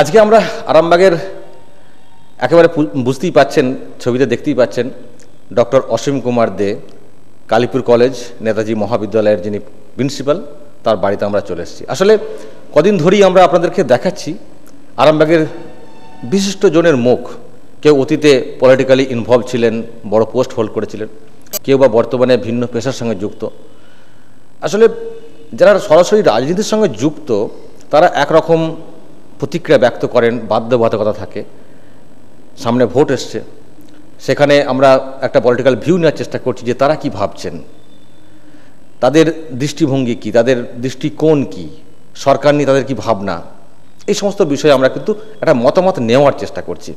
আজকে আমরা আরামবাগের একেবারে বুঝতেই পাচ্ছেন, ছবিতে দেখতেই পাচ্ছেন, ডক্টর অসীম কুমার দে, কালীপুর কলেজ, নেতাজি মহাবিদ্যালয়ের যিনি প্রিন্সিপাল, তার বাড়িতে আমরা চলে এসেছি। আসলে কদিন ধরেই আমরা আপনাদেরকে দেখাচ্ছি আরামবাগের বিশিষ্ট জনের মুখ। কেউ অতীতে পলিটিক্যালি ইনভলভ ছিলেন, বড় পোস্ট হোল্ড করেছিলেন, কেউ বা বর্তমানে ভিন্ন পেশার সঙ্গে যুক্ত। আসলে যারা সরাসরি রাজনীতির সঙ্গে যুক্ত, তারা একরকম প্রতিক্রিয়া ব্যক্ত করেন, বাধ্যবাধকতা থাকে। সামনে ভোট এসছে। সেখানে আমরা একটা পলিটিক্যাল ভিউ নেওয়ার চেষ্টা করছি যে তারা কি ভাবছেন। তাদের দৃষ্টিভঙ্গি কি? তাদের দৃষ্টিকোণ কি? সরকার নিয়ে তাদের কি ভাবনা? এই সমস্ত বিষয়ে আমরা কিন্তু একটা মতামত নেওয়ার চেষ্টা করছি।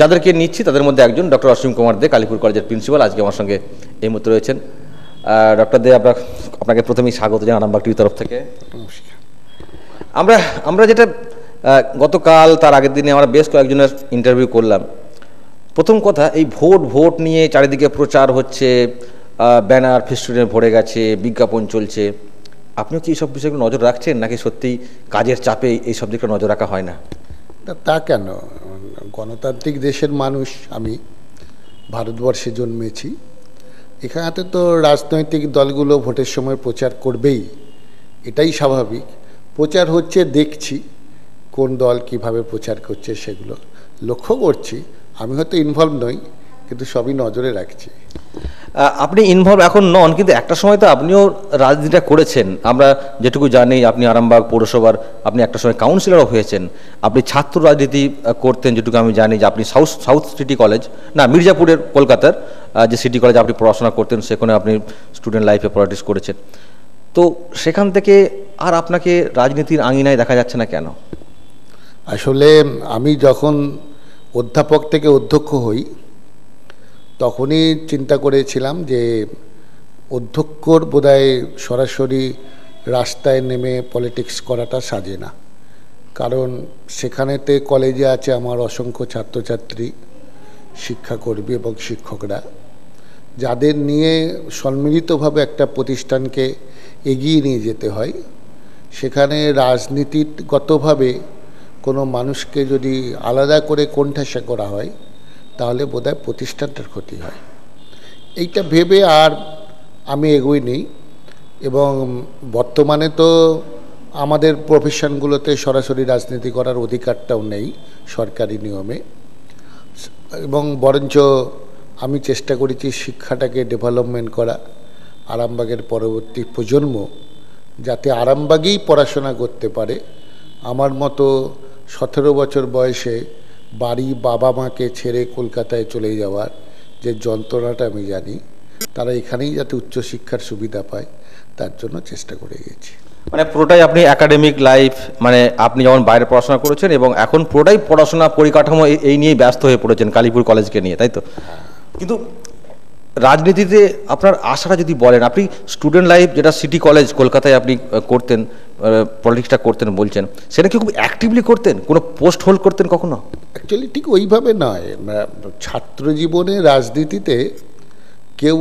যাদেরকে নিচ্ছি, তাদের মধ্যে একজন ডক্টর অসীম কুমার দে, কালীপুর কলেজের প্রিন্সিপাল। আজকে আমার সঙ্গে এই মুহূর্তে রয়েছেন। ডক্টর দে, আপনার আপনাকে প্রথমেই স্বাগত জানান আরামবাগ টিভির তরফ থেকে। আমরা আমরা যেটা গতকাল, তার আগের দিনে আমরা বেশ কয়েকজনের ইন্টারভিউ করলাম। প্রথম কথা, এই ভোট ভোট নিয়ে চারিদিকে প্রচার হচ্ছে ব্যানার ফেস্টুনে ভরে গেছে, বিজ্ঞাপন চলছে। আপনিও কি এইসব বিষয়গুলো নজর রাখছেন, নাকি সত্যিই কাজের চাপে এই সব দিকে নজর রাখা হয় না? তা কেন? গণতান্ত্রিক দেশের মানুষ আমি, ভারতবর্ষে জন্মেছি। এখানে তো রাজনৈতিক দলগুলো ভোটের সময় প্রচার করবেই, এটাই স্বাভাবিক। প্রচার হচ্ছে, দেখছি কোন দল কীভাবে প্রচার করছে সেগুলো। লক্ষ্য করছি, আমি হয়তো ইনভলভ নই, কিন্তু সবই নজরে রাখছি। আপনি ইনভলভ এখন নন, কিন্তু একটা সময় তো আপনিও রাজনীতিটা করেছেন। আমরা যেটুকু জানি, আপনি আরামবাগ পৌরসভার, আপনি একটা সময় কাউন্সিলরও হয়েছেন। আপনি ছাত্র রাজনীতি করতেন, যেটুকু আমি জানি যে আপনি সাউথ সাউথ সিটি কলেজ, না, মির্জাপুরের কলকাতার যে সিটি কলেজে আপনি পড়াশোনা করতেন, সেখানে আপনি স্টুডেন্ট লাইফে পলিটিক্স করেছেন। তো সেখান থেকে আর আপনাকে রাজনীতির আঙিনায় দেখা যাচ্ছে না কেন? আসলে আমি যখন অধ্যাপক থেকে অধ্যক্ষ হই, তখনই চিন্তা করেছিলাম যে অধ্যক্ষর বোধহয় সরাসরি রাস্তায় নেমে পলিটিক্স করাটা সাজে না। কারণ সেখানেতে কলেজে আছে আমার অসংখ্য ছাত্রছাত্রী, শিক্ষাকর্মী এবং শিক্ষকরা। যাদের নিয়ে সম্মিলিতভাবে একটা প্রতিষ্ঠানকে এগিয়ে নিয়ে যেতে হয়। সেখানে রাজনীতিগতভাবে কোনো মানুষকে যদি আলাদা করে কোণঠাসা করা হয়, তাহলে বোধহয় প্রতিষ্ঠানটার ক্ষতি হয়। এইটা ভেবে আর আমি এগোই নেই এবং বর্তমানে তো আমাদের প্রফেশনগুলোতে সরাসরি রাজনীতি করার অধিকারটাও নেই সরকারি নিয়মে। এবং বরঞ্চ আমি চেষ্টা করেছি শিক্ষাটাকে ডেভেলপমেন্ট করা। আরামবাগের পরবর্তী প্রজন্ম যাতে আরামবাগেই পড়াশোনা করতে পারে। আমার মতো সতেরো বছর বয়সে বাড়ি বাবা মাকে ছেড়ে কলকাতায় চলে যাওয়ার যে যন্ত্রণাটা আমি জানি তারা এখানেই যাতে উচ্চশিক্ষার সুবিধা পায় তার জন্য চেষ্টা করে গেছি। মানে পুরোটাই আপনি একাডেমিক লাইফ মানে আপনি যেমন বাইরে পড়াশোনা করেছেন এবং এখন পুরোটাই পড়াশোনা পরিকাঠামো এই- এই নিয়েই ব্যস্ত হয়ে পড়েছেন কালীপুর কলেজকে নিয়ে তাই তো? কিন্তু রাজনীতিতে আপনার আশাটা যদি বলেন, আপনি স্টুডেন্ট লাইফ যেটা সিটি কলেজ কলকাতায় আপনি করতেন পলিটিক্সটা করতেন বলছেন, সেটা কি খুব অ্যাক্টিভলি করতেন? কোনো পোস্ট হোল্ড করতেন কখনো? অ্যাকচুয়ালি ঠিক ওইভাবে নয়। ছাত্র জীবনে রাজনীতিতে কেউ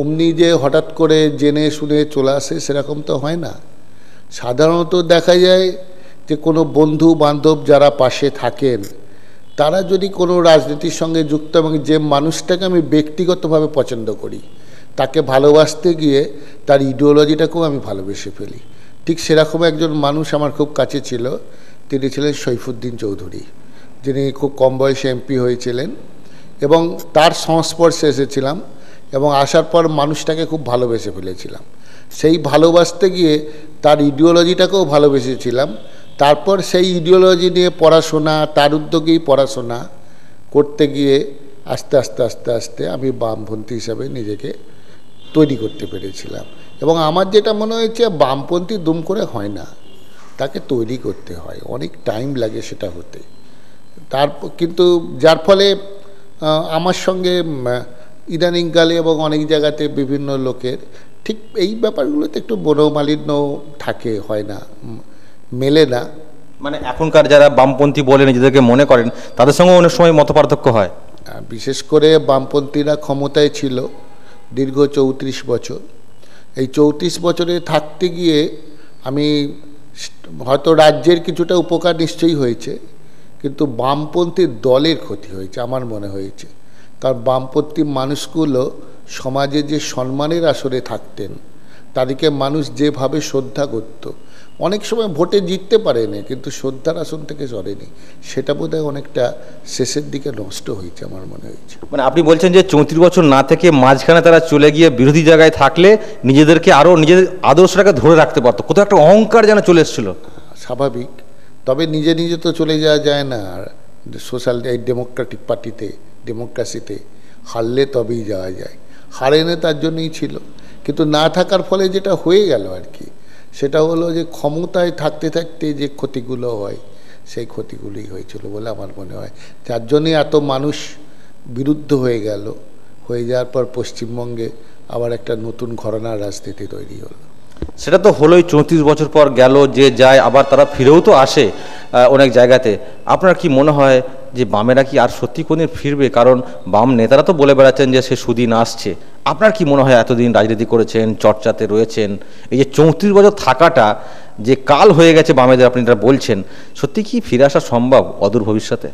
অমনি যে হঠাৎ করে জেনে শুনে চলে আসে সেরকম তো হয় না। সাধারণত দেখা যায় যে কোনো বন্ধু বান্ধব যারা পাশে থাকেন তারা যদি কোনো রাজনীতির সঙ্গে যুক্ত এবং যে মানুষটাকে আমি ব্যক্তিগতভাবে পছন্দ করি, তাকে ভালোবাসতে গিয়ে তার ইডিওলজিটাকেও আমি ভালোবেসে ফেলি। ঠিক সেরকম একজন মানুষ আমার খুব কাছে ছিল, তিনি ছিলেন সৈফুদ্দিন চৌধুরী। যিনি খুব কম বয়সে এমপি হয়েছিলেন এবং তার সংস্পর্শে এসেছিলাম এবং আসার পর মানুষটাকে খুব ভালোবেসে ফেলেছিলাম। সেই ভালোবাসতে গিয়ে তার ইডিওলজিটাকেও ভালোবেসেছিলাম তারপর সেই ইডিওলজি নিয়ে পড়াশোনা, তার উদ্যোগেই পড়াশোনা করতে গিয়ে আস্তে আস্তে আস্তে আস্তে আমি বামপন্থী হিসাবে নিজেকে তৈরি করতে পেরেছিলাম। এবং আমার যেটা মনে হয়েছে, বামপন্থী দুম করে হয় না। তাকে তৈরি করতে হয়। অনেক টাইম লাগে সেটা হতে। তার কিন্তু যার ফলে আমার সঙ্গে ইদানিংকালে এবং অনেক জায়গাতে বিভিন্ন লোকের, ঠিক এই ব্যাপারগুলোতে একটু বনমালিন্য থাকে, হয় না। মেলে না। মানে এখনকার যারা বামপন্থী বলে নিজেদেরকে মনে করেন তাদের সঙ্গে অনেক সময় মত পার্থক্য হয় বিশেষ করে বামপন্থীরা ক্ষমতায় ছিল দীর্ঘ চৌত্রিশ বছর। এই চৌত্রিশ বছরে থাকতে গিয়ে আমি হয়তো রাজ্যের কিছুটা উপকার নিশ্চয়ই হয়েছে কিন্তু বামপন্থী দলের ক্ষতি হয়েছে আমার মনে হয়েছে। কারণ বামপন্থী মানুষগুলো সমাজে যে সম্মানের আসরে থাকতেন তাদেরকে মানুষ যেভাবে শ্রদ্ধা করত অনেক সময় ভোটে জিততে পারেনি কিন্তু শ্রদ্ধার আসন থেকে সরেনি। সেটা বোধহয় অনেকটা শেষের দিকে নষ্ট হয়েছে আমার মনে হয়েছে। মানে আপনি বলছেন যে চৌত্রিশ বছর না থেকে মাঝখানে তারা চলে গিয়ে বিরোধী জায়গায় থাকলে নিজেদেরকে আরও নিজেদের আদর্শটাকে ধরে রাখতে পারতো। কোথাও একটা অহংকার যেন চলে এসেছিল। স্বাভাবিক। তবে নিজে নিজে তো চলে যাওয়া যায় না। আর সোশ্যাল এই ডেমোক্রেটিক পার্টিতে ডেমোক্রেসিতে হারলে তবেই যাওয়া যায়। হারেনে তার জন্যই ছিল। কিন্তু না থাকার ফলে যেটা হয়ে গেল আর কি সেটা হলো যে ক্ষমতায় থাকতে থাকতে যে ক্ষতিগুলো হয়, সেই ক্ষতিগুলোই হয়েছিল বলে আমার মনে হয়। যার জন্যই এত মানুষ বিরুদ্ধ হয়ে গেল, হয়ে যাওয়ার পর পশ্চিমবঙ্গে আবার একটা নতুন ঘরানার রাজনীতি তৈরি হলো। সেটা তো হলোই, চৌত্রিশ বছর পর গেল, যে যায়, আবার তারা ফিরেও তো আসে অনেক জায়গাতে। আপনার কি মনে হয় যে বামেরা কি আর সত্যি কোনদিন ফিরবে? কারণ বাম নেতারা তো বলে বেড়াচ্ছেন যে সে সুদিন আসছে। আপনার কি মনে হয় এতদিন রাজনীতি করেছেন, চর্চাতে রয়েছেন? এই যে চৌত্রিশ বছর থাকাটা যে কাল হয়ে গেছে বামেদের, আপনি এটা বলছেন, সত্যি কি ফিরে আসা সম্ভব অদূর ভবিষ্যতে?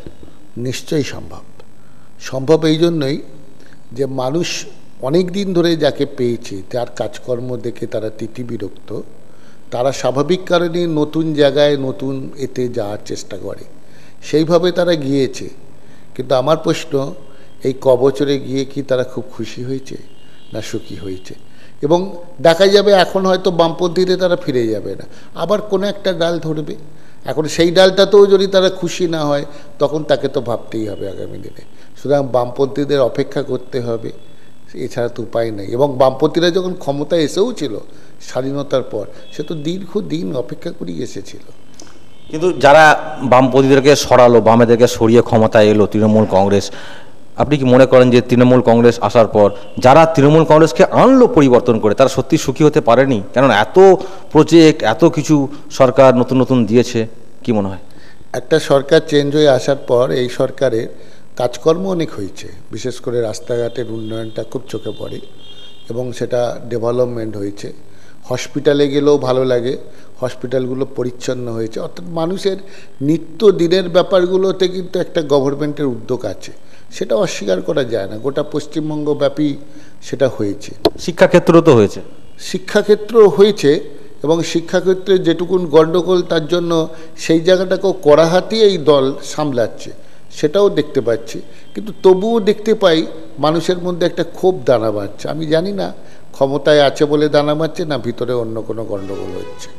নিশ্চয়ই সম্ভব। সম্ভব এই জন্যই যে মানুষ অনেক দিন ধরে যাকে পেয়েছে, তার কাজকর্ম দেখে তারা তিতি বিরক্ত। তারা স্বাভাবিক কারণে নতুন জায়গায় নতুন এতে যাওয়ার চেষ্টা করে। সেইভাবে তারা গিয়েছে। কিন্তু আমার প্রশ্ন, এই ক বছরে গিয়ে কি তারা খুব খুশি হয়েছে? না সুখী হয়েছে। এবং দেখা যাবে এখন হয়তো বামপন্থীতে তারা ফিরে যাবে না। আবার কোনো একটা ডাল ধরবে। এখন সেই ডালটাতেও যদি তারা খুশি না হয়, তখন তাকে তো ভাবতেই হবে আগামী দিনে। সুতরাং বামপন্থীদের অপেক্ষা করতে হবে। এছাড়া তো উপায় নেই। এবং বামপন্থীরা যখন ক্ষমতায় এসেও ছিল স্বাধীনতার পর, সে তো দীর্ঘদিন অপেক্ষা করেই এসেছিল। কিন্তু যারা বামপন্থীদেরকে সরালো, বামেদেরকে সরিয়ে ক্ষমতায় এলো, তৃণমূল কংগ্রেস আপনি কি মনে করেন যে তৃণমূল কংগ্রেস আসার পর যারা তৃণমূল কংগ্রেসকে আনলো পরিবর্তন করে, তারা সত্যি সুখী হতে পারেনি? কেননা এত প্রজেক্ট এত কিছু সরকার নতুন নতুন দিয়েছে, কি মনে হয়? একটা সরকার চেঞ্জ হয়ে আসার পর এই সরকারের কাজকর্ম অনেক হয়েছে। বিশেষ করে রাস্তাঘাটের উন্নয়নটা খুব চোখে পড়ে এবং সেটা ডেভেলপমেন্ট হয়েছে। হসপিটালে গেলেও ভালো লাগে। হসপিটালগুলো পরিচ্ছন্ন হয়েছে। অর্থাৎ মানুষের নিত্য দিনের ব্যাপারগুলোতে কিন্তু একটা গভর্নমেন্টের উদ্যোগ আছে। সেটা অস্বীকার করা যায় না। গোটা পশ্চিমবঙ্গব্যাপী সেটা হয়েছে। শিক্ষাক্ষেত্র তো হয়েছে। শিক্ষাক্ষেত্র হয়েছে এবং শিক্ষাক্ষেত্রে যেটুকুন গণ্ডগোল তার জন্য সেই জায়গাটাকেও কড়াহাতি এই দল সামলাচ্ছে সেটাও দেখতে পাচ্ছি। কিন্তু তবুও দেখতে পাই মানুষের মধ্যে একটা ক্ষোভ দানা বাঁধছে আমি জানি না ক্ষমতায় আছে বলে দানা বাঁধছে না ভিতরে অন্য কোনো গণ্ডগোল হচ্ছে।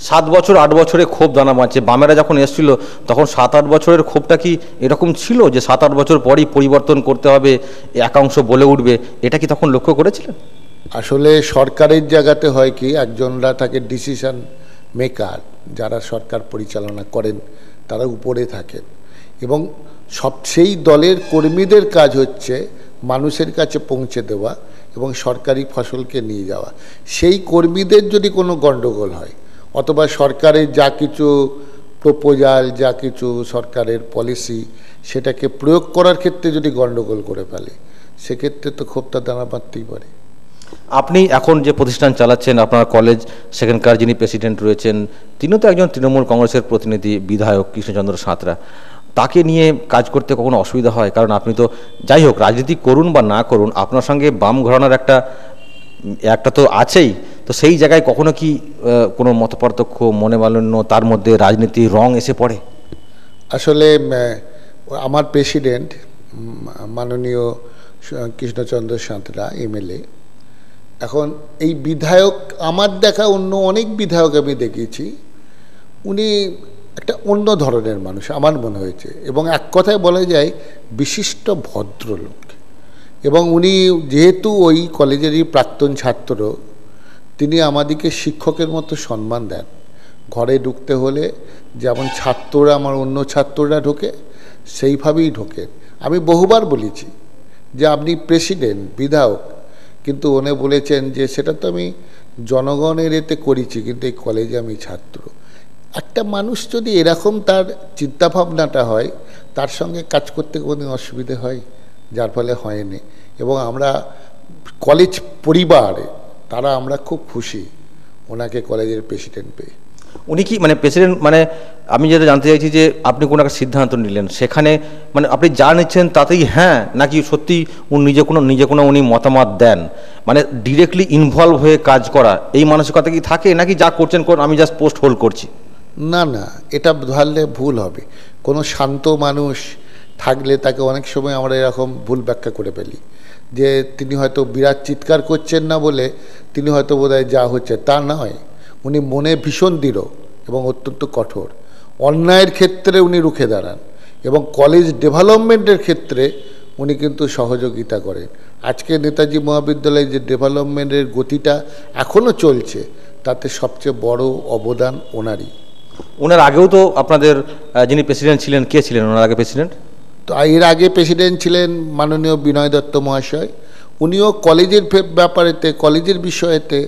সাত বছর, আট বছরে ক্ষোভ দানা বাঁচছে বামেরা যখন এসেছিল, তখন সাত, আট বছরের ক্ষোভটা কি এরকম ছিল যে সাত, আট বছর পরই পরিবর্তন করতে হবে, একাংশ বলে উঠবে? এটা কি তখন লক্ষ্য করেছিলেন? আসলে সরকারের জায়গাতে হয় কি, একজনরা থাকে ডিসিশন মেকার যারা সরকার পরিচালনা করেন, তারা উপরে থাকেন। এবং সব, সেই দলের কর্মীদের কাজ হচ্ছে মানুষের কাছে পৌঁছে দেওয়া এবং সরকারি ফসলকে নিয়ে যাওয়া। সেই কর্মীদের যদি কোনো গণ্ডগোল হয় অথবা সরকারের যা কিছু প্রপোজাল যা কিছু সরকারের পলিসি সেটাকে প্রয়োগ করার ক্ষেত্রে যদি গণ্ডগোল করে ফেলে, সেক্ষেত্রে তো ক্ষোভটা দানা বাঁধতেই পারে। আপনি এখন যে প্রতিষ্ঠান চালাচ্ছেন, আপনার কলেজ সেখানকার যিনি প্রেসিডেন্ট রয়েছেন, তিনিও তো একজন তৃণমূল কংগ্রেসের প্রতিনিধি, বিধায়ক কৃষ্ণচন্দ্র সাঁতরা। তাকে নিয়ে কাজ করতে কখনো অসুবিধা হয়? কারণ আপনি তো, যাই হোক, রাজনীতি করুন বা না করুন, আপনার সঙ্গে বাম ঘরানার একটা একটা তো আছেই। তো সেই জায়গায় কখনো কি কোনো মতপার্থক্য, মনে মালিন্য, তার মধ্যে রাজনীতির রং এসে পড়ে? আসলে আমার প্রেসিডেন্ট মাননীয় কৃষ্ণচন্দ্র সাঁতরা, এমএলএ, এখন এই বিধায়ক, আমার দেখা অন্য অনেক বিধায়ক আমি দেখেছি, উনি একটা অন্য ধরনের মানুষ, আমার মনে হয়েছে। এবং এক কথায় বলা যায়, বিশিষ্ট ভদ্রলোক। এবং উনি যেহেতু ওই কলেজেরই প্রাক্তন ছাত্র তিনি আমাদেরকে শিক্ষকের মতো সম্মান দেন। ঘরে ঢুকতে হলে যেমন ছাত্ররা আমার অন্য ছাত্ররা ঢোকে, সেইভাবেই ঢোকেন আমি বহুবার বলেছি যে আপনি প্রেসিডেন্ট, বিধায়ক, কিন্তু উনি বলেছেন যে সেটা তো আমি জনগণের এতে করেছি, কিন্তু এই কলেজে আমি ছাত্র। একটা মানুষ যদি এরকম তার চিন্তাভাবনাটা হয়, তার সঙ্গে কাজ করতে কোনো অসুবিধে হয়? যার ফলে হয়নি। এবং আমরা কলেজ পরিবার তারা আমরা খুব খুশি ওনাকে কলেজের প্রেসিডেন্ট পেয়ে। উনি কি মানে প্রেসিডেন্ট মানে আমি যেটা জানতে চাইছি যে আপনি কোনো একটা সিদ্ধান্ত নিলেন সেখানে মানে আপনি যা নিচ্ছেন তাতেই হ্যাঁ নাকি সত্যি উনি নিজে কোনো নিজে কোনো উনি মতামত দেন? মানে ডিরেক্টলি ইনভলভ হয়ে কাজ করা এই মানসিকতা কি থাকে নাকি যা করছেন করুন আমি জাস্ট পোস্ট হোল্ড করছি? না না এটা ধরলে ভুল হবে। কোনো শান্ত মানুষ থাকলে তাকে অনেক সময় আমরা এরকম ভুল ব্যাখ্যা করে ফেলি। যে তিনি হয়তো বিরাট চিৎকার করছেন না বলে তিনি হয়তো বোধহয় যা হচ্ছে তা নয়। উনি মনে ভীষণ দৃঢ় এবং অত্যন্ত কঠোর। অন্যায়ের ক্ষেত্রে উনি রুখে দাঁড়ান এবং কলেজ ডেভেলপমেন্টের ক্ষেত্রে উনি কিন্তু সহযোগিতা করেন। আজকে নেতাজি মহাবিদ্যালয়ে যে ডেভেলপমেন্টের গতিটা এখনও চলছে, তাতে সবচেয়ে বড় অবদান ওনারই। ওনার আগেও তো আপনাদের যিনি প্রেসিডেন্ট ছিলেন, কে ছিলেন ওনার আগে প্রেসিডেন্ট? তো এর আগে প্রেসিডেন্ট ছিলেন মাননীয় বিনয় দত্ত মহাশয়। উনিও কলেজের ব্যাপারেতে, কলেজের বিষয়েতে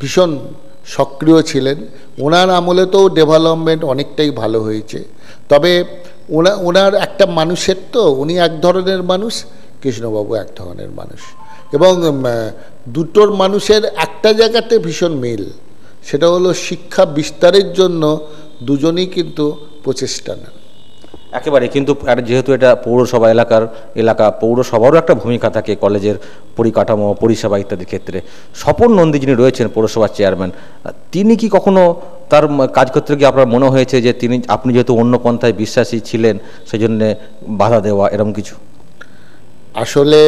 ভীষণ সক্রিয় ছিলেন। ওনার আমলে তো ডেভেলপমেন্ট অনেকটাই ভালো হয়েছে। তবে ওনা ওনার একটা মানুষের তো, উনি এক ধরনের মানুষ, কৃষ্ণবাবু এক ধরনের মানুষ। এবং দুটোর মানুষের একটা জায়গাতে ভীষণ মিল। সেটা হলো শিক্ষা বিস্তারের জন্য দুজনেই কিন্তু প্রচেষ্টা নেন। একেবারে, কিন্তু যেহেতু এটা পৌরসভা এলাকার এলাকা, পৌরসভারও একটা ভূমিকা থাকে কলেজের পরিকাঠামো, পরিষেবা ইত্যাদির ক্ষেত্রে। স্বপন নন্দী যিনি রয়েছেন পৌরসভার চেয়ারম্যান, তিনি কি কখনো তার কাজ করতে গিয়ে আপনার মনে হয়েছে যে তিনি, আপনি যেহেতু অন্য পন্থায় বিশ্বাসী ছিলেন সেই জন্যে বাধা দেওয়া, এরকম কিছু? আসলে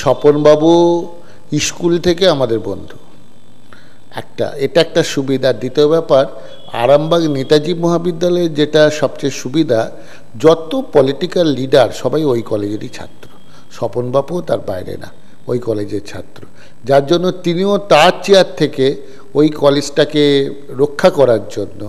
স্বপনবাবু স্কুল থেকে আমাদের বন্ধু। একটা, এটা একটা সুবিধা দ্বিতীয় ব্যাপার আরামবাগ নেতাজি মহাবিদ্যালয়ে যেটা সবচেয়ে সুবিধা, যত পলিটিক্যাল লিডার সবাই ওই কলেজেরই ছাত্র। স্বপনবাবুও তার বাইরে না, ওই কলেজের ছাত্র। যার জন্য তিনিও তার চেয়ার থেকে ওই কলেজটাকে রক্ষা করার জন্য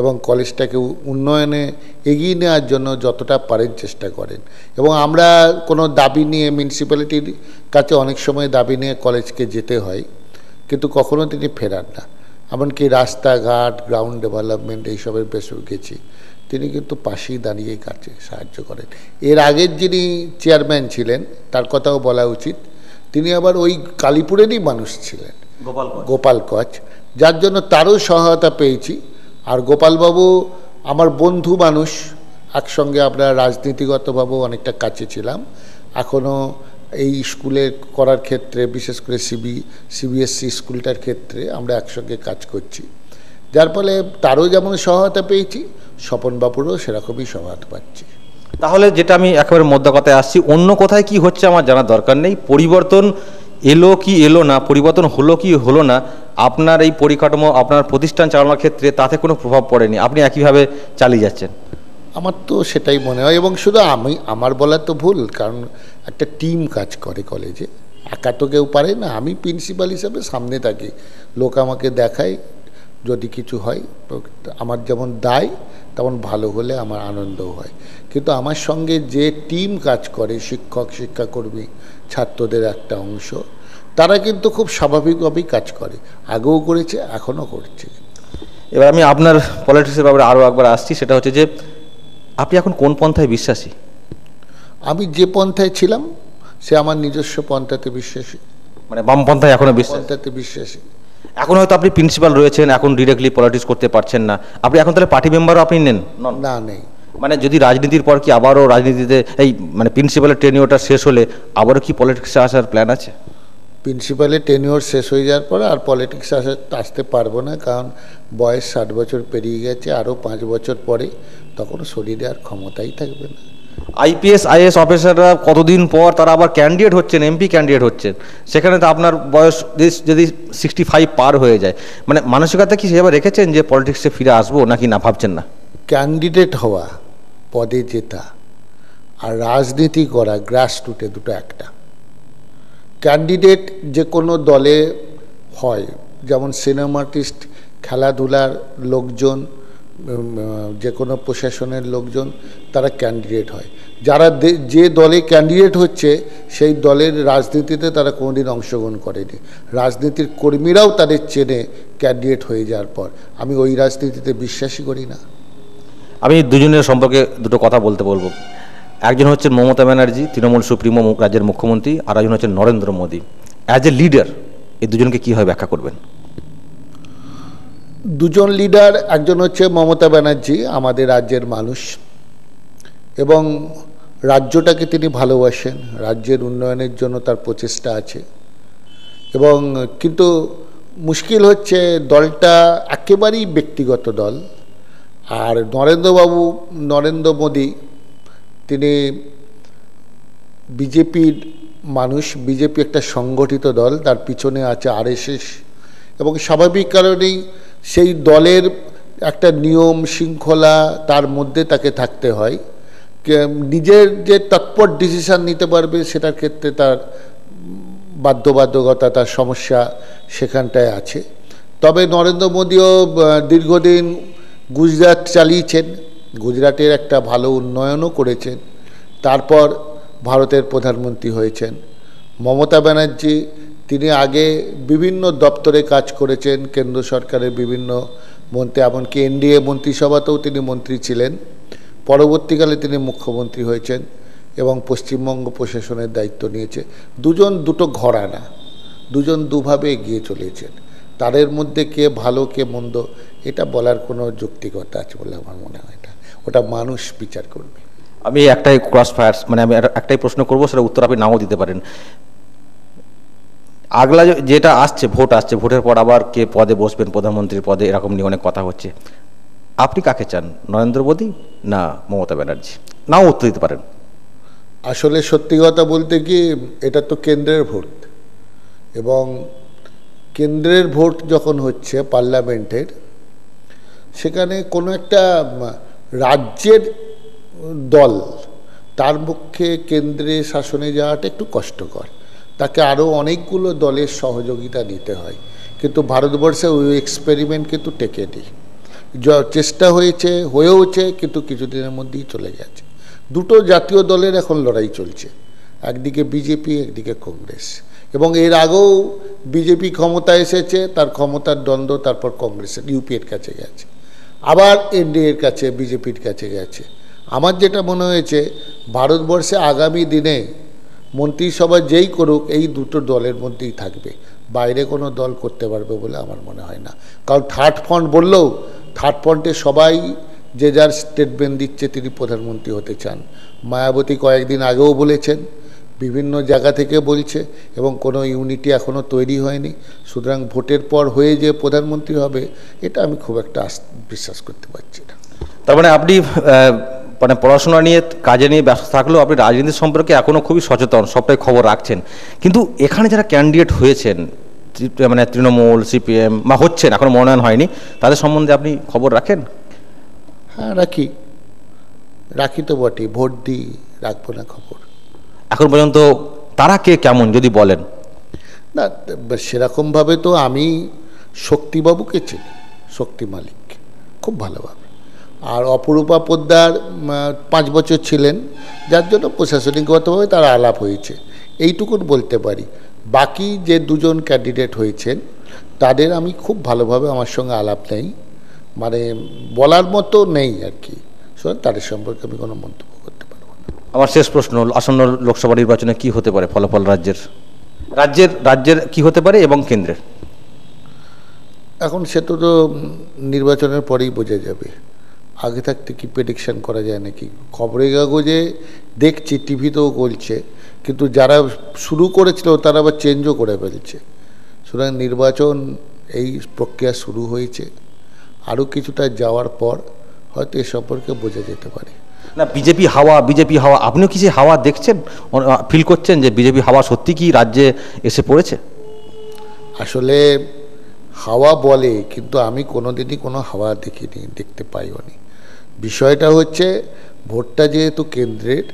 এবং কলেজটাকে উন্নয়নে এগিয়ে নেওয়ার জন্য যতটা পারেন চেষ্টা করেন। এবং আমরা কোনো দাবি নিয়ে মিউনিসিপ্যালিটির কাছে অনেক সময় দাবি নিয়ে কলেজকে যেতে হয়, কিন্তু কখনো তিনি ফেরান না। এমনকি রাস্তাঘাট গ্রাউন্ড ডেভেলপমেন্ট এইসবের বেশও গেছি। তিনি কিন্তু পাশেই দাঁড়িয়ে কাজে সাহায্য করেন। এর আগের যিনি চেয়ারম্যান ছিলেন তার কথাও বলা উচিত তিনি আবার ওই কালীপুরেরই মানুষ ছিলেন। গোপাল গোপাল কচ যার জন্য তারও সহায়তা পেয়েছি। আর গোপালবাবু আমার বন্ধু মানুষ একসঙ্গে আমরা রাজনীতিগতভাবেও অনেকটা কাছে ছিলাম। এখনও এই স্কুলে করার ক্ষেত্রে, বিশেষ করে সিবি সিবিএসসি স্কুলটার ক্ষেত্রে আমরা একসঙ্গে কাজ করছি। যার ফলে তারও যেমন সহায়তা পেয়েছি স্বপনবাবুরও সেরকমই সহায়তা পাচ্ছি। তাহলে যেটা আমি একেবারে মধ্য কথায় আসছি, অন্য কোথায় কি হচ্ছে আমার জানার দরকার নেই। পরিবর্তন এলো কি এলো না, পরিবর্তন হলো কি হলো না, আপনার এই পরিকাঠামো, আপনার প্রতিষ্ঠান চালানোর ক্ষেত্রে তাতে কোনো প্রভাব পড়েনি। আপনি একইভাবে চালিয়ে যাচ্ছেন। আমার তো সেটাই মনে হয় এবং শুধু আমি, আমার বলা তো ভুল, কারণ একটা টিম কাজ করে কলেজে একা তো কেউ পারে না, আমি প্রিন্সিপাল হিসাবে সামনে থাকি। লোক আমাকে দেখায়, যদি কিছু হয়, তো আমার যেমন দায়, তেমন ভালো হলে আমার আনন্দও হয়। কিন্তু আমার সঙ্গে যে টিম কাজ করে, শিক্ষক, শিক্ষাকর্মী, ছাত্রদের একটা অংশ, তারা কিন্তু খুব স্বাভাবিকভাবেই কাজ করে। আগেও করেছে, এখনও করছে। এবার আমি আপনার পলিটিক্সের ব্যাপারে আরও একবার আসছি, সেটা হচ্ছে যে আপনি এখন কোন পন্থায় বিশ্বাসী? আমি যে পন্থায় ছিলাম সে আমার নিজস্ব পন্থাতে বিশ্বাসী। মানে বামপন্থায় এখনও বিশ্বাস? পন্থাতে বিশ্বাসী। এখন হয়তো আপনি প্রিন্সিপাল রয়েছেন এখন ডিরেক্টলি পলিটিক্স করতে পারছেন না। আপনি এখন তাহলে পার্টি মেম্বারও আপনি নেন? না নেই। মানে যদি রাজনীতির পর কি আবারও রাজনীতিতে এই মানে প্রিন্সিপালের টেনিওটা শেষ হলে আবারও কি পলিটিক্সে আসার প্ল্যান আছে? প্রিন্সিপালের টেনিওর শেষ হয়ে যাওয়ার পরে আর পলিটিক্স আসে আসতে পারব না কারণ বয়স ষাট বছর পেরিয়ে গেছে আরও পাঁচ বছর পরে তখন শরীরে আর ক্ষমতাই থাকবে না। আইপিএস আইএস অফিসাররা কতদিন পর তারা আবার ক্যান্ডিডেট হচ্ছেন এমপি ক্যান্ডিডেট হচ্ছেন সেখানে তো আপনার বয়স যদি- যদি সিক্সটি ফাইভ পার হয়ে যায় মানে মানসিকতা কি সেভাবে রেখেছেন যে পলিটিক্সে ফিরে আসব নাকি না ভাবছেন না? ক্যান্ডিডেট হওয়া পদে জেতা আর রাজনীতি করা গ্রাস রুটে দুটো একটা। ক্যান্ডিডেট যে কোনো দলে হয়, যেমন সিনেমা আর্টিস্ট খেলাধুলার লোকজন যে কোনো প্রশাসনের লোকজন, তারা ক্যান্ডিডেট হয়। যারা যে দলে ক্যান্ডিডেট হচ্ছে, সেই দলের রাজনীতিতে তারা কোনোদিন অংশগ্রহণ করেনি। রাজনীতির কর্মীরাও তাদের চেনে ক্যান্ডিডেট হয়ে যাওয়ার পর। আমি ওই রাজনীতিতে বিশ্বাসই করি না। আমি দুজনের সম্পর্কে দুটো কথা বলতে বলব। একজন হচ্ছেন মমতা ব্যানার্জি, তৃণমূল সুপ্রিমো রাজ্যের মুখ্যমন্ত্রী, আর একজন হচ্ছেন Narendra Modi. As a leader এই দুজনকে কীভাবে ব্যাখ্যা করবেন? দুজন লিডার একজন হচ্ছে মমতা ব্যানার্জি, আমাদের রাজ্যের মানুষ। এবং রাজ্যটাকে তিনি ভালোবাসেন, রাজ্যের উন্নয়নের জন্য তার প্রচেষ্টা আছে। এবং কিন্তু মুশকিল হচ্ছে দলটা একেবারেই ব্যক্তিগত দল। আর নরেন্দ্রবাবু, নরেন্দ্র মোদী তিনি বিজেপির মানুষ, বিজেপি একটা সংগঠিত দল, তার পিছনে আছে আরএসএস এবং স্বাভাবিক কারণেই সেই দলের একটা নিয়ম শৃঙ্খলা তার মধ্যে তাকে থাকতে হয়। নিজের যে তৎপর ডিসিশান নিতে পারবে সেটার ক্ষেত্রে তার বাধ্যবাধকতা, তার সমস্যা সেখানটায় আছে। তবে নরেন্দ্র মোদীও দীর্ঘদিন গুজরাট চালিয়েছেন। গুজরাটের একটা ভালো উন্নয়নও করেছেন। তারপর ভারতের প্রধানমন্ত্রী হয়েছেন। মমতা ব্যানার্জি, তিনি আগে বিভিন্ন দপ্তরে কাজ করেছেন, কেন্দ্র সরকারের বিভিন্ন মন্ত্রী, এমনকি এনডিএ মন্ত্রিসভাতেও তিনি মন্ত্রী ছিলেন। পরবর্তীকালে তিনি মুখ্যমন্ত্রী হয়েছেন এবং পশ্চিমবঙ্গ প্রশাসনের দায়িত্ব নিয়েছে। দুজন দুটো ঘরানা, দুজন দুভাবে এগিয়ে চলেছেন। তাদের মধ্যে কে ভালো, কে মন্দ, এটা বলার কোনো যৌক্তিকতা আছে বলে আমার মনে হয় ওটা মানুষ বিচার করবে। আমি একটাই ক্রস ফায়ার মানে আমি একটাই প্রশ্ন করব সেটা উত্তর আপনি নাও দিতে পারেন। আগলা যেটা আসছে ভোট আসছে ভোটের পর আবার কে পদে বসবেন প্রধানমন্ত্রীর পদে এরকম নিয়ে অনেক কথা হচ্ছে। আপনি কাকে চান নরেন্দ্র মোদী না মমতা ব্যানার্জি? নাও উত্তর দিতে পারেন। আসলে সত্যি কথা বলতে কি এটা তো কেন্দ্রের ভোট। এবং কেন্দ্রের ভোট যখন হচ্ছে পার্লামেন্টের সেখানে কোনো একটা রাজ্যের দল, তার পক্ষে কেন্দ্রে শাসনে যাওয়াটা একটু কষ্টকর। তাকে আরও অনেকগুলো দলের সহযোগিতা নিতে হয়। কিন্তু ভারতবর্ষে ওই এক্সপেরিমেন্ট কিন্তু টেকেনি। চেষ্টা হয়েছে, হয়েওছে, কিন্তু কিছুদিনের মধ্যেই চলে গেছে। দুটো জাতীয় দলের এখন লড়াই চলছে। একদিকে বিজেপি একদিকে কংগ্রেস। এবং এর আগেও বিজেপি ক্ষমতা এসেছে, তার ক্ষমতার দ্বন্দ্ব তারপর কংগ্রেসের ইউপিএর কাছে গেছে। আবার এনডিএর কাছে, বিজেপির কাছে গেছে। আমার যেটা মনে হয়েছে, ভারতবর্ষে আগামী দিনে মন্ত্রিসভা যেই করুক, এই দুটো দলের মধ্যেই থাকবে। বাইরে কোনো দল করতে পারবে বলে আমার মনে হয় না। কারণ থার্ড ফ্রন্ট বললেও, থার্ড ফ্রন্টে সবাই যে যার স্টেটমেন্ট দিচ্ছে, তিনি প্রধানমন্ত্রী হতে চান। মায়াবতী কয়েকদিন আগেও বলেছেন বিভিন্ন জায়গা থেকে বলছে এবং কোনো ইউনিটি এখনও তৈরি হয়নি। সুতরাং ভোটের পর হয়ে যে প্রধানমন্ত্রী হবে এটা আমি খুব একটা বিশ্বাস করতে পারছি না। তার মানে আপনি মানে পড়াশোনা নিয়ে কাজে নিয়ে ব্যস্ত থাকলেও আপনি রাজনীতি সম্পর্কে এখনও খুবই সচেতন সবটাই খবর রাখছেন। কিন্তু এখানে যারা ক্যান্ডিডেট হয়েছেন মানে তৃণমূল সিপিএম বা হচ্ছেন এখনও মনোনয়ন হয়নি তাদের সম্বন্ধে আপনি খবর রাখেন? হ্যাঁ রাখি। রাখি তো বটে ভোট দিই রাখব না খবর। এখন পর্যন্ত তারা কে কেমন যদি বলেন? না সেরকমভাবে তো আমি শক্তিবাবুকে চিনি, শক্তি মালিক, খুব ভালোভাবে। আর অপরূপা পোদ্দার পাঁচ বছর ছিলেন, যার জন্য প্রশাসনিকগতভাবে তার আলাপ হয়েছে। এইটুকুন বলতে পারি, বাকি যে দুজন ক্যান্ডিডেট হয়েছেন, তাদের আমি খুব ভালোভাবে আমার সঙ্গে আলাপ নেই মানে বলার মতো নেই আর কি। তাদের সম্পর্কে আমি কোনো মন্তব্য আমার শেষ প্রশ্ন, আসন্ন লোকসভা নির্বাচনে কি হতে পারে ফলাফল রাজ্যের? রাজ্যের রাজ্যের কি হতে পারে এবং কেন্দ্রের? এখন সে তো তো নির্বাচনের পরেই বোঝা যাবে। আগে থাকতে কি প্রেডিকশন করা যায় নাকি? খবরের কাগজে দেখছি, টিভিতেও বলছে, কিন্তু যারা শুরু করেছিল তারা আবার চেঞ্জও করে ফেলছে। সুতরাং নির্বাচন এই প্রক্রিয়া শুরু হয়েছে। আরও কিছুটা যাওয়ার পর হয়তো এ সম্পর্কে বোঝা যেতে পারে। না বিজেপি হাওয়া বিজেপি হাওয়া আপনিও কি যে হাওয়া দেখছেন? ফিল করছেন যে বিজেপি হাওয়া সত্যি কি রাজ্যে এসে পড়েছে? আসলে হাওয়া বলে কিন্তু আমি কোনোদিনই কোনো হাওয়া দেখিনি দেখতে পাইও নি। বিষয়টা হচ্ছে ভোটটা যেহেতু কেন্দ্রের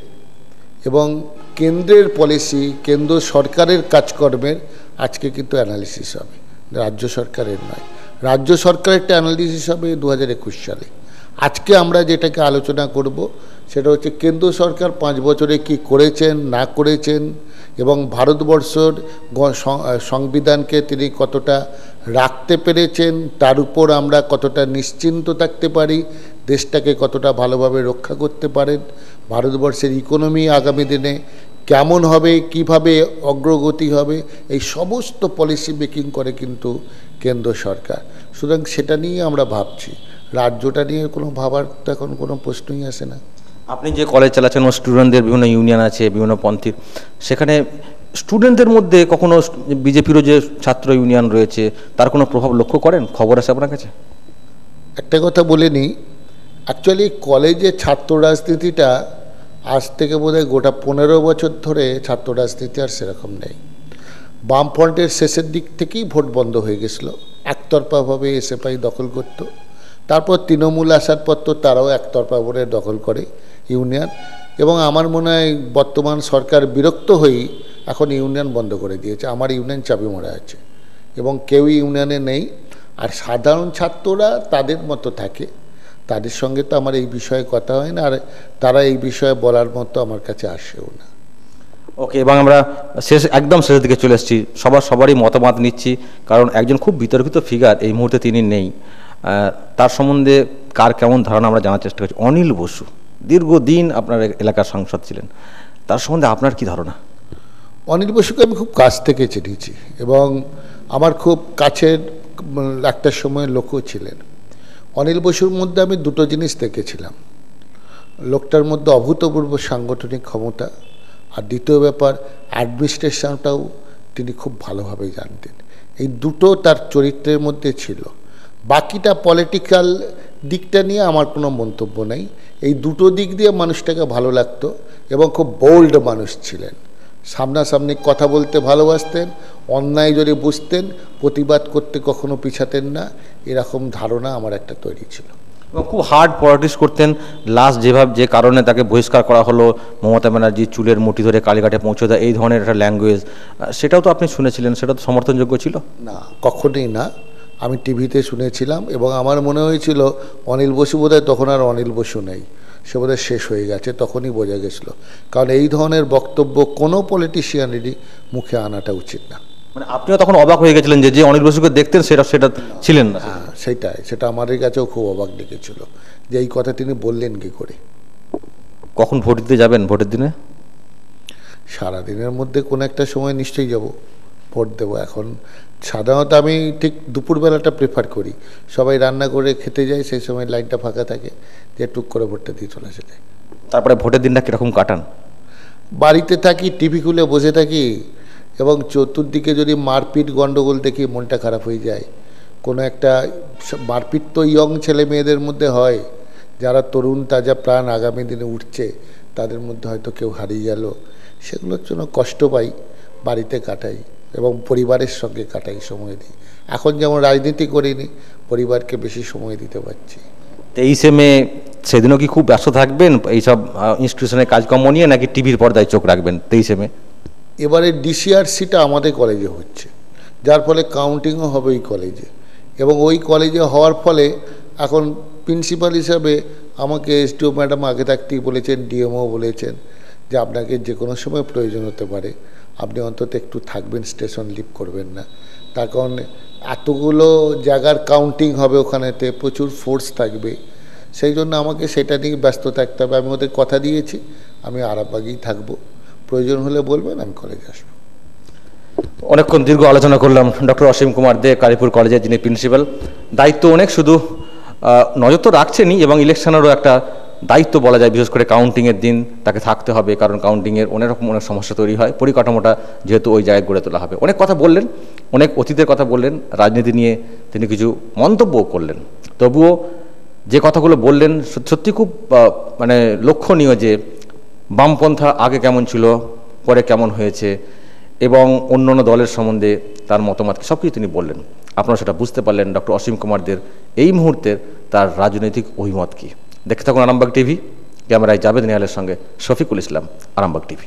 এবং কেন্দ্রের পলিসি কেন্দ্র সরকারের কাজকর্মের আজকে কিন্তু অ্যানালিসিস হবে। রাজ্য সরকারের নয়। রাজ্য সরকারের একটা অ্যানালিসিস হবে দু একুশ সালে। আজকে আমরা যেটাকে আলোচনা করব, সেটা হচ্ছে কেন্দ্র সরকার পাঁচ বছরে কি করেছেন, না করেছেন এবং ভারতবর্ষর সংবিধানকে তিনি কতটা রাখতে পেরেছেন, তার উপর আমরা কতটা নিশ্চিন্ত থাকতে পারি, দেশটাকে কতটা ভালোভাবে রক্ষা করতে পারেন, ভারতবর্ষের ইকোনমি আগামী দিনে কেমন হবে, কীভাবে অগ্রগতি হবে, এই সমস্ত পলিসি মেকিং করে কিন্তু কেন্দ্র সরকার। সুতরাং সেটা নিয়ে আমরা ভাবছি। রাজ্যটা নিয়ে কোনো ভাবার তো এখন কোনো প্রশ্নই আসে না। আপনি যে কলেজ চালাচ্ছেন ও স্টুডেন্টদের বিভিন্ন ইউনিয়ন আছে বিভিন্ন পন্থীর সেখানে স্টুডেন্টদের মধ্যে কখনো বিজেপিরও যে ছাত্র ইউনিয়ন রয়েছে তার কোনো প্রভাব লক্ষ্য করেন? খবর আছে আপনার কাছে? একটা কথা বলে নিই অ্যাকচুয়ালি কলেজে ছাত্র রাজনীতিটা আজ থেকে বোধহয় গোটা পনেরো বছর ধরে ছাত্র রাজনীতি আর সেরকম নেই। বামফ্রন্টের শেষের দিক থেকেই ভোট বন্ধ হয়ে গেছিল একতরফাভাবে এসএফআই দখল করত। তারপর তৃণমূল আসার পর তো তারাও একতরফা ভোটে দখল করে ইউনিয়ন। এবং আমার মনে হয় বর্তমান সরকার বিরক্ত হয়েই এখন ইউনিয়ন বন্ধ করে দিয়েছে। আমার ইউনিয়ন চাবি মরা আছে। এবং কেউই ইউনিয়নে নেই। আর সাধারণ ছাত্ররা তাদের মতো থাকে। তাদের সঙ্গে তো আমার এই বিষয়ে কথা হয় না। আর তারা এই বিষয়ে বলার মতো আমার কাছে আসেও না। ওকে, এবং আমরা শেষ, একদম শেষের দিকে চলে এসেছি। সবার সবারই মতামত নিচ্ছি। কারণ একজন খুব বিতর্কিত ফিগার এই মুহূর্তে তিনি নেই। তার সম্বন্ধে কার কেমন ধারণা আমরা জানার চেষ্টা করছি। অনিল বসু, দীর্ঘদিন আপনার এলাকার সাংসদ ছিলেন। তার সম্বন্ধে আপনার কি ধারণা? অনিল বসুকে আমি খুব কাছ থেকে চিনেছি এবং আমার খুব কাছের একটা সময় লোকও ছিলেন। অনিল বসুর মধ্যে আমি দুটো জিনিস দেখেছিলাম। লোকটার মধ্যে অভূতপূর্ব সাংগঠনিক ক্ষমতা আর দ্বিতীয় ব্যাপার অ্যাডমিনিস্ট্রেশনটাও তিনি খুব ভালোভাবে জানতেন। এই দুটো তার চরিত্রের মধ্যে ছিল। বাকিটা পলিটিক্যাল দিকটা নিয়ে আমার কোনো মন্তব্য নেই। এই দুটো দিক দিয়ে মানুষটাকে ভালো লাগতো এবং খুব বোল্ড মানুষ ছিলেন। সামনাসামনি কথা বলতে ভালোবাসতেন অন্যায় যদি বুঝতেন প্রতিবাদ করতে কখনো পিছাতেন না এরকম ধারণা আমার একটা তৈরি ছিল। এবং খুব হার্ড পলিটিক্স করতেন। লাস্ট যেভাবে যে কারণে তাকে বহিষ্কার করা হলো মমতা ব্যানার্জি চুলের মুঠি ধরে কালীঘাটে পৌঁছে দেয় এই ধরনের একটা ল্যাঙ্গুয়েজ সেটাও তো আপনি শুনেছিলেন সেটা তো সমর্থনযোগ্য ছিল? না কখনোই না। আমি টিভিতে শুনেছিলাম এবং আমার মনে হয়েছিল অনিল বসু বোধহয় তখন আর অনিল বসু নেই। সে বোধহয় শেষ হয়ে গেছে তখনই বোঝা গেছিল। কারণ এই ধরনের বক্তব্য কোনো পলিটিশিয়ানেরই মুখে আনাটা উচিত না। মানে আপনিও তখন অবাক হয়ে গেছিলেন যে যে অনিল বসুকে দেখতেন সেটা সেটা ছিলেন না। হ্যাঁ সেটাই সেটা আমাদের কাছেও খুব অবাক লেগেছিল যে এই কথা তিনি বললেন কি করে। কখন ভোট দিতে যাবেন ভোটের দিনে? সারাদিনের মধ্যে কোনো একটা সময় নিশ্চয়ই যাব ভোট দেবো। এখন সাধারণত আমি ঠিক দুপুরবেলাটা প্রেফার করি। সবাই রান্না করে খেতে যায় সেই সময় লাইনটা ফাঁকা থাকে যে টুক করে ভোটটা দিয়ে চলে আসে যায়। তারপরে ভোটের দিনটা কীরকম কাটান? বাড়িতে থাকি টিভি খুলে বসে থাকি এবং চতুর্দিকে যদি মারপিট গণ্ডগোল দেখি মনটা খারাপ হয়ে যায়। কোনো একটা মারপিট তো ইয়ং ছেলে মেয়েদের মধ্যে হয়। যারা তরুণ তাজা প্রাণ আগামী দিনে উঠছে তাদের মধ্যে হয়তো কেউ হারিয়ে গেল। সেগুলোর জন্য কষ্ট পাই বাড়িতে কাটাই। এবং পরিবারের সঙ্গে কাটাই সময় দিই। এখন যেমন রাজনীতি করিনি পরিবারকে বেশি সময় দিতে পারছি। তেইশে মে সেদিনও কি খুব ব্যস্ত থাকবেন? এইসব ইনস্টিটিউশনের কাজকর্ম নিয়ে নাকি টিভির পর্দায় চোখ রাখবেন তেইশে মে? এবারে ডিসিআরসিটা আমাদের কলেজে হচ্ছে। যার ফলে কাউন্টিংও হবে ওই কলেজে। এবং ওই কলেজে হওয়ার ফলে এখন প্রিন্সিপাল হিসাবে আমাকে এসডিও ম্যাডাম আগে থাকতেই বলেছেন ডিএমও বলেছেন যে আপনাকে যে কোনো সময় প্রয়োজন হতে পারে। আপনি অন্তত একটু থাকবেন স্টেশন লিভ করবেন না। তার কারণ এতগুলো জায়গার কাউন্টিং হবে ওখানেতে, প্রচুর ফোর্স থাকবে। সেই জন্য আমাকে সেটা নিয়ে ব্যস্ত থাকতে হবে। আমি ওদের কথা দিয়েছি, আমি আরামবাগেই থাকব। প্রয়োজন হলে বলবেন, আমি কলেজে আসব। অনেকক্ষণ দীর্ঘ আলোচনা করলাম ডক্টর অসীম কুমার দে, কালীপুর কলেজের যিনি প্রিন্সিপাল দায়িত্ব অনেক, শুধু নজর তো রাখছেনই এবং ইলেকশনেরও একটা দায়িত্ব বলা যায়, বিশেষ করে কাউন্টিংয়ের দিন তাকে থাকতে হবে, কারণ কাউন্টিংয়ের অনেক রকম, অনেক সমস্যা তৈরি হয়। পরিকাঠামোটা যেহেতু ওই জায়গায় গড়ে তোলা হবে। অনেক কথা বললেন, অনেক অতীতের কথা বললেন, রাজনীতি নিয়ে তিনি কিছু মন্তব্যও করলেন। তবুও যে কথাগুলো বললেন, সত- সত্যি খুব মানে লক্ষণীয় যে বামপন্থা আগে কেমন ছিল, পরে কেমন হয়েছে, এবং অন্য অন্য দলের সম্বন্ধে তার মতামত সব কিছু তিনি বললেন। আপনারা সেটা বুঝতে পারলেন, ডক্টর অসীম কুমারদের এই মুহূর্তের তার রাজনৈতিক অভিমত কী। দেখতে থাকুন আরামবাগ টিভি। ক্যামেরায় জাবেদ নেহালের সঙ্গে শফিকুল ইসলাম আরামবাগ টিভি।